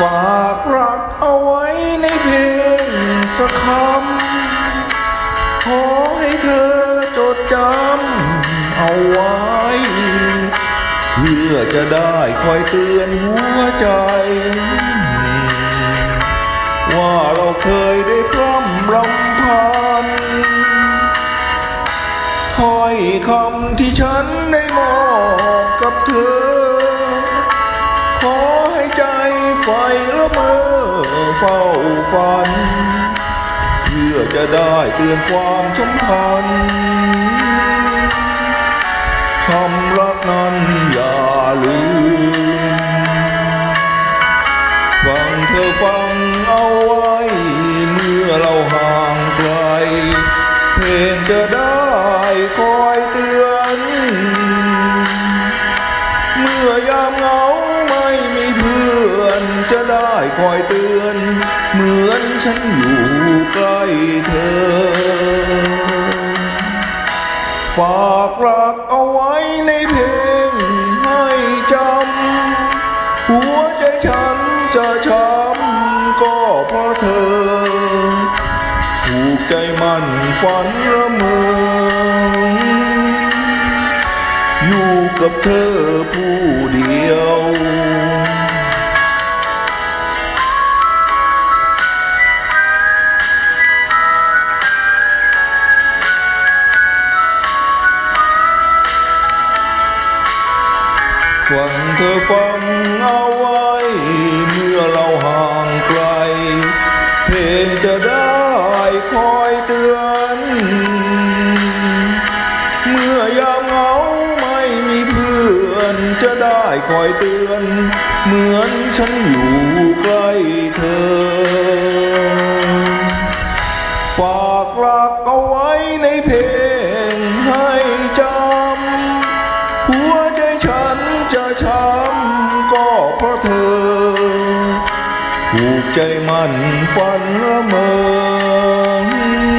ฝากรักเอาไว้ในเพลงสักคำขอให้เธอจดจำเอาไว้ เพื่อจะได้คอยเตือนหัวใจ ว่าเราเคยได้พร่ำรำพันถ้อยคำที่ฉัน เฝ้าฝัน เพื่อจะได้เตือนความสัมพันคำรักนั้นอย่าลืม ฟังเธอฟังเอาไว้ เมื่อเราห่า จะได้คอยเตือน เหมือนฉันอยู่ใกล้เธอ ฝากรักเอาไว้ในเพลงให้จำ หัวใจฉันจะช้ำก็เพราะเธอผูกใจมันฝันระเมออยู่กับเธอผู้เดียว ฟังเธอฟังเอาไว้ เมื่อเราห่างไกล เพลงจะได้คอยเตือน เมื่อยามเหงาไม่มีเพื่อนจะได้คอยเตือน เหมือนฉันอยู่ใกล้เธอ cuộc chơi mình phân mơ.